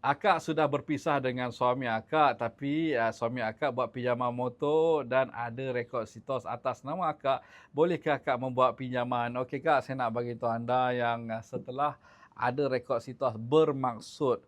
Akak sudah berpisah dengan suami akak tapi uh, suami akak buat pinjaman motor dan ada rekod sitos atas nama akak. Bolehkah akak membuat pinjaman? Okey kak, saya nak bagi tahu anda yang uh, setelah ada rekod sitos bermaksud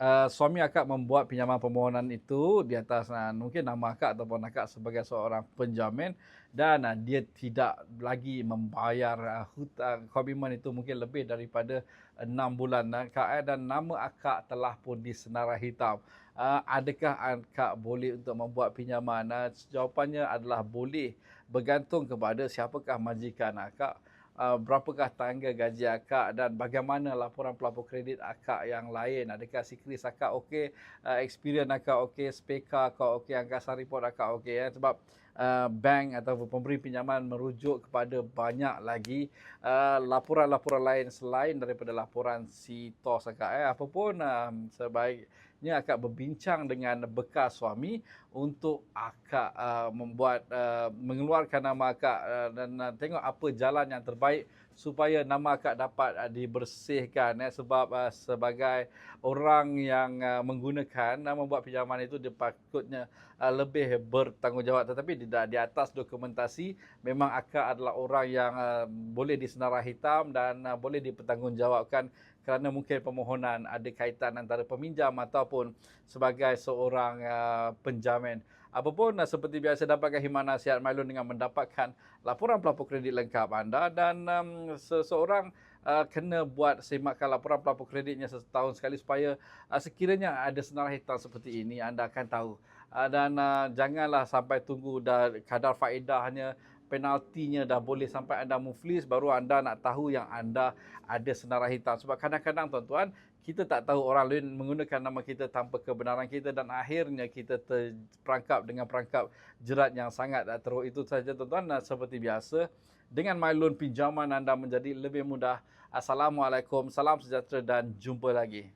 uh, suami akak membuat pinjaman permohonan itu di atas uh, mungkin nama akak ataupun akak sebagai seorang penjamin dan uh, dia tidak lagi membayar uh, hutang komitmen itu mungkin lebih daripada enam bulan uh, dan nama akak telah pun disenarai hitam. Uh, adakah akak boleh untuk membuat pinjaman? Uh, jawapannya adalah boleh bergantung kepada siapakah majikan akak uh, berapakah tangga gaji akak dan bagaimana laporan pelapor kredit akak yang lain. Adakah sikris akak okey, uh, experience akak okey, speka akak okey, angkasa report akak okey. Ya? Sebab uh, bank atau pemberi pinjaman merujuk kepada banyak lagi uh, laporan-laporan lain selain daripada laporan si TOS akak. Eh? Apapun uh, sebaik nya akak berbincang dengan bekas suami untuk akak uh, membuat uh, mengeluarkan nama akak uh, dan uh, tengok apa jalan yang terbaik supaya nama akak dapat uh, dibersihkan eh, sebab uh, sebagai orang yang uh, menggunakan uh, membuat pinjaman itu dia patutnya uh, lebih bertanggungjawab. Tetapi di, di atas dokumentasi memang akak adalah orang yang uh, boleh disenarai hitam dan uh, boleh dipertanggungjawabkan kerana mungkin permohonan ada kaitan antara peminjam ataupun sebagai seorang uh, penjamin. Apapun uh, seperti biasa dapatkan himan nasihat Mailun dengan mendapatkan laporan pelapor kredit lengkap anda dan um, seseorang uh, kena buat semakkan laporan pelapor kreditnya setahun sekali supaya uh, sekiranya ada senarai hitam seperti ini anda akan tahu. Uh, dan uh, janganlah sampai tunggu dah kadar faedahnya penaltinya dah boleh sampai anda muflis baru anda nak tahu yang anda ada senarai hitam. Sebab kadang-kadang tuan-tuan kita tak tahu orang lain menggunakan nama kita tanpa kebenaran kita dan akhirnya kita terperangkap dengan perangkap jerat yang sangat teruk. Itu saja tuan-tuan. Seperti biasa dengan MyLoan pinjaman anda menjadi lebih mudah. Assalamualaikum. Salam sejahtera dan jumpa lagi